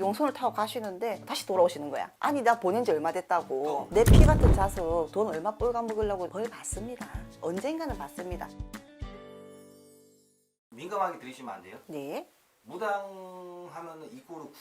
용선을 타고 가시는데 다시 돌아오시는 거야. 아니 나 보낸 지 얼마 됐다고. 내 피 같은 자석 돈 얼마 뻘가 먹으려고 벌 받습니다. 언젠가는 받습니다. 민감하게 들으시면 안 돼요. 네. 무당하면은 이꼬르 굿.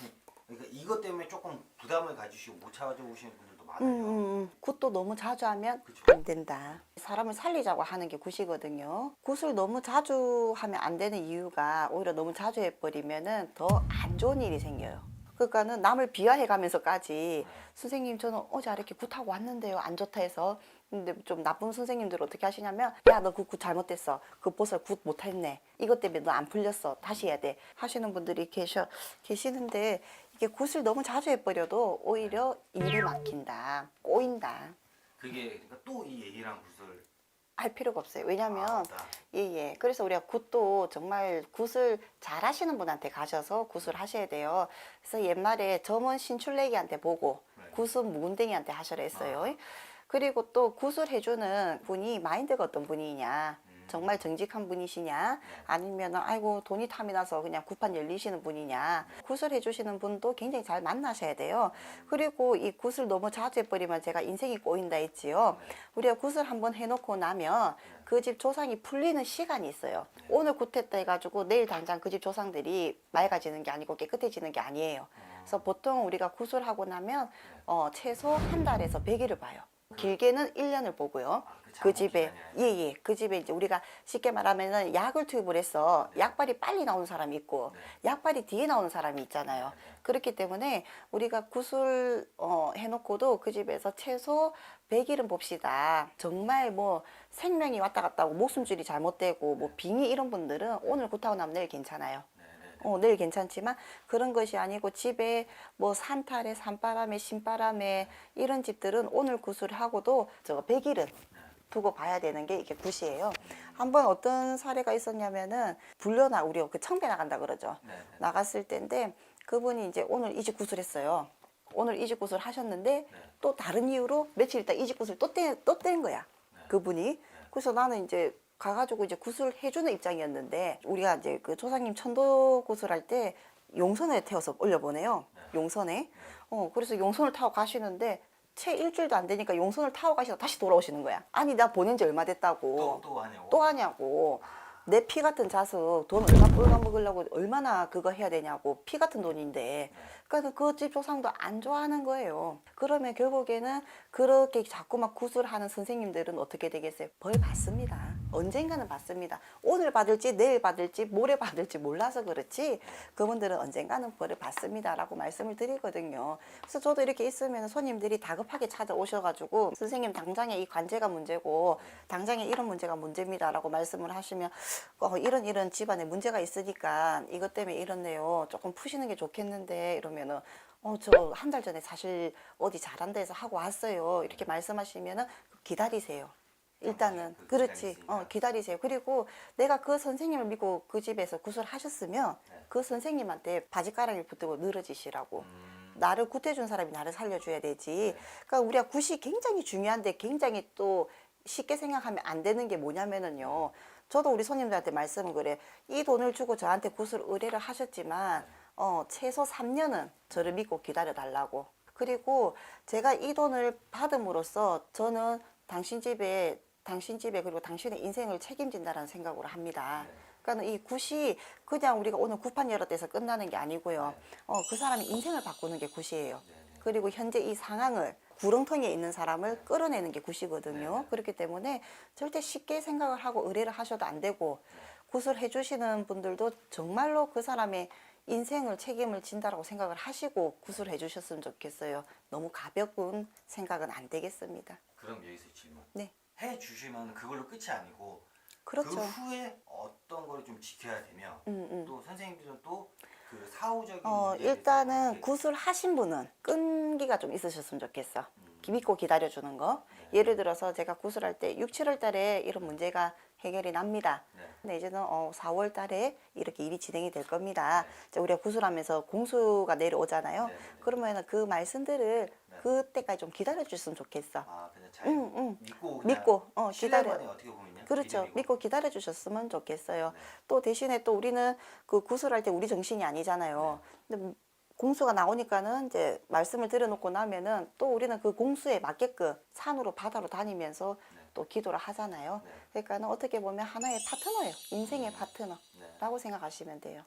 그러니까 이것 때문에 조금 부담을 가지시고 못 찾아오시는 분들도 음, 많아요. 음, 음. 굿도 너무 자주 하면 그쵸. 안 된다. 사람을 살리자고 하는 게 굿이거든요. 굿을 너무 자주 하면 안 되는 이유가 오히려 너무 자주 해버리면은 더 안 좋은 일이 생겨요. 그러니까는 남을 비하해가면서까지 선생님 저는 어제 이렇게 굿하고 왔는데요. 안 좋다 해서. 근데 좀 나쁜 선생님들 어떻게 하시냐면 야 너 그 굿 잘못됐어. 그 보살 굿 못했네. 이것 때문에 너 안 풀렸어. 다시 해야 돼. 하시는 분들이 계셔 계시는데 이게 굿을 너무 자주 해버려도 오히려 일이 막힌다. 꼬인다. 그게 그러니까 또이 예의랑 굿을 할 필요가 없어요 왜냐면 아. 예예. 그래서 우리가 굿도 정말 굿을 잘 하시는 분한테 가셔서 굿을 하셔야 돼요. 그래서 옛말에 점은 신출내기한테 보고 네. 굿은 묵은댕이한테 하셔라 했어요. 아. 그리고 또 굿을 해주는 분이 마인드가 어떤 분이냐. 음. 정말 정직한 분이시냐? 아니면 아이고 돈이 탐이 나서 그냥 굿판 열리시는 분이냐? 굿을 해주시는 분도 굉장히 잘 만나셔야 돼요. 그리고 이 굿을 너무 자주 해버리면 제가 인생이 꼬인다 했지요. 우리가 굿을 한번 해놓고 나면 그 집 조상이 풀리는 시간이 있어요. 오늘 굿했다 해가지고 내일 당장 그 집 조상들이 맑아지는 게 아니고 깨끗해지는 게 아니에요. 그래서 보통 우리가 굿을 하고 나면 어, 최소 한 달에서 100일을 봐요 길게는 1년을 보고요 아, 그그 집에 예예 그 집에 이제 우리가 쉽게 말하면은 약을 투입을 해서 약발이 빨리 나오는 사람이 있고 네. 약발이 뒤에 나오는 사람이 있잖아요. 그렇기 때문에 우리가 구슬 어, 해놓고도 그 집에서 최소 100일은 봅시다. 정말 뭐 생명이 왔다 갔다 하고 목숨줄이 잘못되고 뭐 빙의 이런 분들은 오늘 굿하고 나면 내일 괜찮아요. 네, 네. 어, 내일 괜찮지만 그런 것이 아니고 집에 뭐 산탈에 산바람에 신바람에 이런 집들은 오늘 구슬을 하고도 저거 100일은 두고 봐야 되는 게 이게 굿이에요. 한번 어떤 사례가 있었냐면은 불려나 우리 그 청배 나간다 그러죠. 네, 네. 나갔을 때인데 그분이 이제 오늘 이직 구슬했어요. 오늘 이직 구슬 하셨는데 또 다른 이유로 며칠 있다 이직 구슬 또뗀또뗀 거야. 그분이. 그래서 나는 이제 가가지고 이제 구슬 해주는 입장이었는데 우리가 이제 그 조상님 천도 구슬할 때 용선에 태워서 올려보내요. 용선에. 어 그래서 용선을 타고 가시는데 채 일주일도 안 되니까 용선을 타고 가시다 다시 돌아오시는 거야. 아니 나 보낸 지 얼마 됐다고. 또, 또 하냐고. 또 하냐고. 내 피 같은 자석 돈 얼마 뻘가 먹으려고 얼마나 그거 해야 되냐고 피 같은 돈인데 그러니까 그 집 조상도 안 좋아하는 거예요 그러면 결국에는 그렇게 자꾸만 구술하는 선생님들은 어떻게 되겠어요 벌 받습니다 언젠가는 받습니다. 오늘 받을지 내일 받을지 모레 받을지 몰라서 그렇지 그분들은 언젠가는 벌을 받습니다 라고 말씀을 드리거든요. 그래서 저도 이렇게 있으면 손님들이 다급하게 찾아오셔가지고 선생님 당장에 이 관제가 문제고 당장에 이런 문제가 문제입니다 라고 말씀을 하시면 어, 이런 이런 집안에 문제가 있으니까 이것 때문에 이렇네요 조금 푸시는 게 좋겠는데 이러면은 어 저 한 달 전에 사실 어디 잘한다 해서 하고 왔어요. 이렇게 말씀하시면은 기다리세요 일단은 그 그렇지. 어 기다리세요 그리고 내가 그 선생님을 믿고 그 집에서 구술하셨으면 네. 그 선생님한테 바지가랑이 붙들고 늘어지시라고 음, 나를 굿해준 사람이 나를 살려줘야 되지. 그러니까 우리가 굿이 굉장히 중요한데 굉장히 또 쉽게 생각하면 안 되는 게 뭐냐면은요. 저도 우리 손님들한테 말씀을 그래. 이 돈을 주고 저한테 굿을 의뢰를 하셨지만 어, 최소 3년은 저를 믿고 기다려 달라고. 그리고 제가 이 돈을 받음으로써 저는 당신 집에 당신 집에 그리고 당신의 인생을 책임진다라는 생각으로 합니다. 그러니까 이 굿이 그냥 우리가 오늘 굿판 열었다 해서 끝나는 게 아니고요. 어, 그 사람의 인생을 바꾸는 게 굿이에요. 그리고 현재 이 상황을 구렁텅이에 있는 사람을 끌어내는 게 굿이거든요. 그렇기 때문에 절대 쉽게 생각을 하고 의뢰를 하셔도 안 되고 굿을 해주시는 분들도 정말로 그 사람의 인생을 책임을 진다라고 생각을 하시고 굿을 해주셨으면 좋겠어요. 너무 가벼운 생각은 안 되겠습니다. 그럼 여기서 질문. 네. 해 주시면 그걸로 끝이 아니고 그렇죠. 그 후에 어떤 걸 좀 지켜야 되며 음, 음. 또 선생님들은 또 그 사후적인 어, 일단은 어떻게- 굿을 하신 분은 끈기가 좀 있으셨으면 좋겠어. 음. 믿고 기다려주는 거. 네. 예를 들어서 제가 굿을 할때 6, 7월 달에 이런 문제가 해결이 납니다. 네. 근데 이제는 어, 4월 달에 이렇게 일이 진행이 될 겁니다. 네. 우리가 구슬하면서 공수가 내려오잖아요. 네, 네, 네. 그러면 그 말씀들을 네. 그때까지 좀 기다려줬으면 좋겠어. 아 그냥 잘 응, 응. 믿고 믿고, 어, 기다려. 그렇죠. 믿고 기다려 주셨으면 좋겠어요. 네. 또 대신에 또 우리는 그 구슬할 때 우리 정신이 아니잖아요. 네. 근데 공수가 나오니까는 이제 말씀을 드려놓고 나면은 또 우리는 그 공수에 맞게끔 산으로 바다로 다니면서 네. 또 기도를 하잖아요. 네. 그러니까는 어떻게 보면 하나의 파트너예요. 인생의 네. 파트너라고 네. 생각하시면 돼요.